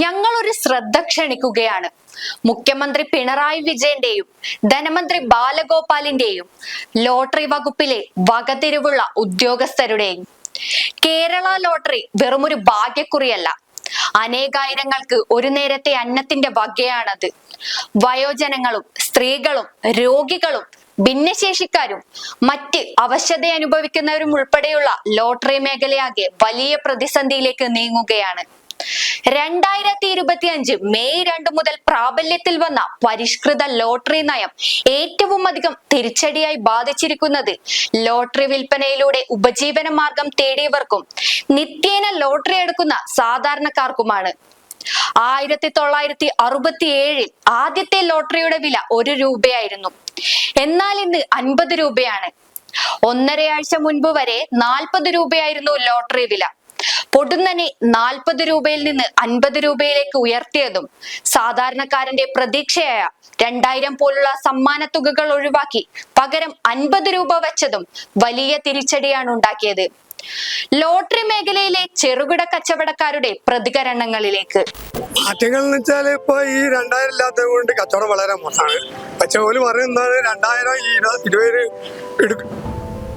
ഞങ്ങൾ ഒരു ശ്രദ്ധ ക്ഷണിക്കുകയാണ്. മുഖ്യമന്ത്രി പിണറായി വിജയന്റെയും ധനമന്ത്രി ബാലഗോപാലിന്റെയും ലോട്ടറി വകുപ്പിലെ വകതിരിവുള്ള ഉദ്യോഗസ്ഥരുടെയും. കേരള ലോട്ടറി വെറുമൊരു ഭാഗ്യക്കുറിയല്ല. അനേകായിരങ്ങൾക്ക് ഒരു നേരത്തെ അന്നത്തിന്റെ വകയാണത്. വയോജനങ്ങളും സ്ത്രീകളും രോഗികളും ഭിന്നശേഷിക്കാരും മറ്റ് അവശത അനുഭവിക്കുന്നവരും ഉൾപ്പെടെയുള്ള ലോട്ടറി മേഖലയാകെ വലിയ പ്രതിസന്ധിയിലേക്ക് നീങ്ങുകയാണ്. രണ്ടായിരത്തി ഇരുപത്തി അഞ്ച് മെയ് രണ്ട് മുതൽ പ്രാബല്യത്തിൽ വന്ന പരിഷ്കൃത ലോട്ടറി നയം ഏറ്റവും അധികം തിരിച്ചടിയായി ബാധിച്ചിരിക്കുന്നത് ലോട്ടറി വിൽപ്പനയിലൂടെ ഉപജീവന മാർഗം തേടിയവർക്കും നിത്യേന ലോട്ടറി എടുക്കുന്ന സാധാരണക്കാർക്കുമാണ്. ആയിരത്തി തൊള്ളായിരത്തി അറുപത്തി ഏഴിൽ ആദ്യത്തെ ലോട്ടറിയുടെ വില ഒരു രൂപയായിരുന്നു. എന്നാൽ ഇന്ന് അൻപത് രൂപയാണ്. ഒന്നരയാഴ്ച മുൻപ് വരെ നാൽപ്പത് രൂപയായിരുന്നു ലോട്ടറി വില. പൊടുന്നനെ നാൽപ്പത് രൂപയിൽ നിന്ന് അൻപത് രൂപയിലേക്ക് ഉയർത്തിയതും സാധാരണക്കാരന്റെ പ്രതീക്ഷയായ രണ്ടായിരം പോലുള്ള സമ്മാന തുകകൾ ഒഴിവാക്കി പകരം അൻപത് രൂപ വെച്ചതും വലിയ തിരിച്ചടിയാണ് ഉണ്ടാക്കിയത്. ലോട്ടറി മേഖലയിലെ ചെറുകിട കച്ചവടക്കാരുടെ പ്രതികരണങ്ങളിലേക്ക്. പാർട്ടികൾ എന്ന് വെച്ചാൽ ഇപ്പൊ ഈ രണ്ടായിരം ഇല്ലാത്തത് കൊണ്ട് കച്ചവടം വളരെ മോശമാണ്. പക്ഷെ ഓൽ പറയുന്നത് രണ്ടായിരം ഈ ഇരു- ഇരുപത് എടുക്കും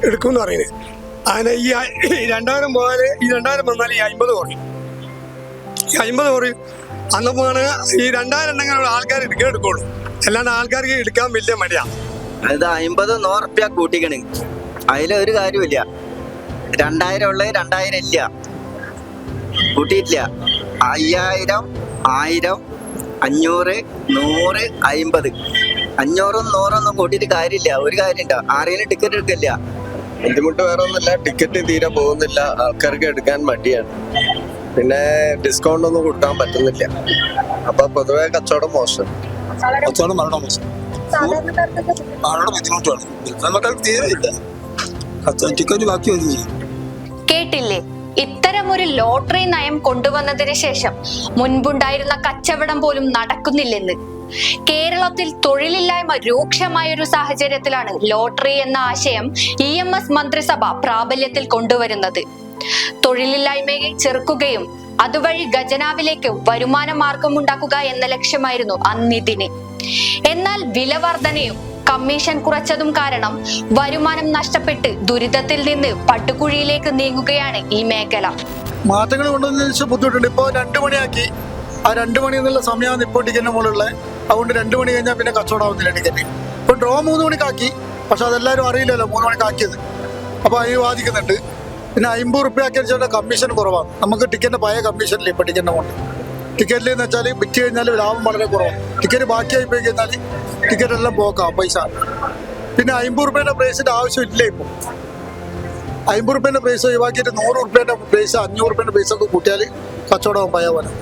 എടുക്കും പറയുന്നത്. അങ്ങനെ ഈ രണ്ടായിരം പോയാൽ ഈ രണ്ടായിരം വന്നാൽ ഈ അമ്പത് കുറയും. ഈ അമ്പത് കുറയും. അന്നപ്പോണ് ഈ രണ്ടായിരം ഉണ്ടെങ്കിൽ ആൾക്കാർ എടുക്കാൻ എടുക്കുള്ളൂ. അല്ലാണ്ട് ആൾക്കാർക്ക് എടുക്കാൻ വലിയ മടിയാണ് അത് അമ്പത് നൂറുപ്യ കൂട്ടിക്കണ്. അതിലൊരു കാര്യമില്ല രണ്ടായിരം ഉള്ളത് രണ്ടായിരം ഇല്ല. കൂട്ടിയിട്ടില്ല. അയ്യായിരം ആയിരം അഞ്ഞൂറ് നൂറ് അയിമ്പത്. അഞ്ഞൂറും നൂറൊന്നും കൂട്ടിയിട്ട് കാര്യമില്ല. ഒരു കാര്യമുണ്ടോ. ആരെങ്കിലും ടിക്കറ്റ് എടുക്കില്ല. ബുദ്ധിമുട്ട് വേറെ ഒന്നുമില്ല ടിക്കറ്റ് തീരെ പോകുന്നില്ല. ആൾക്കാർക്ക് എടുക്കാൻ മടിയാണ്. പിന്നെ ഡിസ്കൗണ്ട് ഒന്നും കൊടുക്കാൻ പറ്റുന്നില്ല. അപ്പൊ പൊതുവെ കച്ചവടം മോശം. കച്ചവടം വളരെ മോശം. വളരെ ബുദ്ധിമുട്ടാണ് വിൽപ്പനക്കാർക്ക് തീരെ ഇല്ല. കച്ചവടം ടിക്കറ്റ് ബാക്കി വരും ചെയ്യും. കേട്ടില്ലേ? ഇത്തരമൊരു ലോട്ടറി നയം കൊണ്ടുവന്നതിന് ശേഷം മുൻപുണ്ടായിരുന്ന കച്ചവടം പോലും നടക്കുന്നില്ലെന്ന്. കേരളത്തിൽ തൊഴിലില്ലായ്മ രൂക്ഷമായ ഒരു സാഹചര്യത്തിലാണ് ലോട്ടറി എന്ന ആശയം ഇ എം എസ് മന്ത്രിസഭ പ്രാബല്യത്തിൽ കൊണ്ടുവരുന്നത്. തൊഴിലില്ലായ്മയെ ചെറുക്കുകയും അതുവഴി ഖജനാവിലേക്ക് വരുമാന മാർഗമുണ്ടാക്കുക എന്ന ലക്ഷ്യമായിരുന്നു അന്നിതിന് എന്നാൽ വില വർധനയും കമ്മീഷൻ കുറച്ചതും കാരണം വരുമാനം നഷ്ടപ്പെട്ട് ദുരിതത്തിൽ നിന്ന് പട്ടുകുഴിയിലേക്ക് നീങ്ങുകയാണ് ഈ മേഖല. മാറ്റങ്ങൾ കൊണ്ടുവന്നതിന് ശേഷം ബുദ്ധിമുട്ടുണ്ട്. ഇപ്പോൾ രണ്ടു മണിയാക്കി. ആ രണ്ടു മണി എന്നുള്ള സമയമാണ് ഇപ്പോൾ ടിക്കറ്റിന് മുകളിലുള്ളത്. അതുകൊണ്ട് രണ്ട് മണി കഴിഞ്ഞാൽ പിന്നെ കച്ചവടമാവുന്നില്ല ടിക്കറ്റ്. ഇപ്പോൾ ഡ്രോ മൂന്ന് മണിക്കാക്കി. പക്ഷെ അതെല്ലാവരും അറിയില്ലല്ലോ മൂന്ന് മണിക്കാക്കിയത്. അപ്പോൾ അതിന് വാദിക്കുന്നുണ്ട്. പിന്നെ അമ്പത് റുപ്യ ആക്കി വെച്ചാൽ കമ്മീഷൻ കുറവാണ്. നമുക്ക് ടിക്കറ്റിന്റെ പഴയ കമ്മീഷനില്ല ഇപ്പോൾ ടിക്കറ്റിന് കൊണ്ട് ടിക്കറ്റിൽ എന്ന് വെച്ചാൽ വിറ്റ് കഴിഞ്ഞാൽ ലാഭം വളരെ കുറവാണ്. ടിക്കറ്റ് ബാക്കിയായി പോയി കഴിഞ്ഞാൽ ടിക്കറ്റ് എല്ലാം പോക്കാം പൈസ. പിന്നെ അമ്പത് റുപ്യയുടെ പ്രൈസിന്റെ ആവശ്യമില്ല ഇപ്പോൾ അമ്പത് റുപ്യേന്റെ പ്രൈസ് ഒഴിവാക്കിയിട്ട് നൂറ് റുപ്യേന്റെ പ്രൈസ് അഞ്ഞൂറ് റുപ്യേന്റെ പ്രൈസ് ഒക്കെ കൂട്ടിയാൽ കച്ചവടം ഭയവനം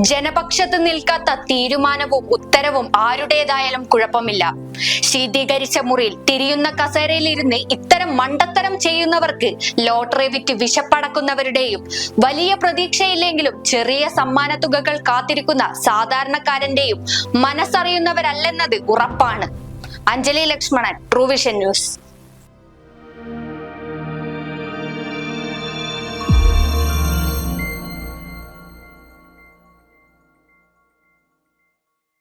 ജനപക്ഷത്ത് നിൽക്കാത്ത തീരുമാനവും ഉത്തരവും ആരുടേതായാലും കുഴപ്പമില്ല. ശീതീകരിച്ച മുറിയിൽ തിരിയുന്ന കസേരയിലിരുന്ന് ഇത്തരം മണ്ടത്തരം ചെയ്യുന്നവർക്ക് ലോട്ടറി വിറ്റ് വിശപ്പടക്കുന്നവരുടെയും വലിയ പ്രതീക്ഷയില്ലെങ്കിലും ചെറിയ സമ്മാന തുകകൾ കാത്തിരിക്കുന്ന സാധാരണക്കാരന്റെയും മനസ്സറിയുന്നവരല്ലെന്നത് ഉറപ്പാണ്. Anjali Lakshmanan Truevision news.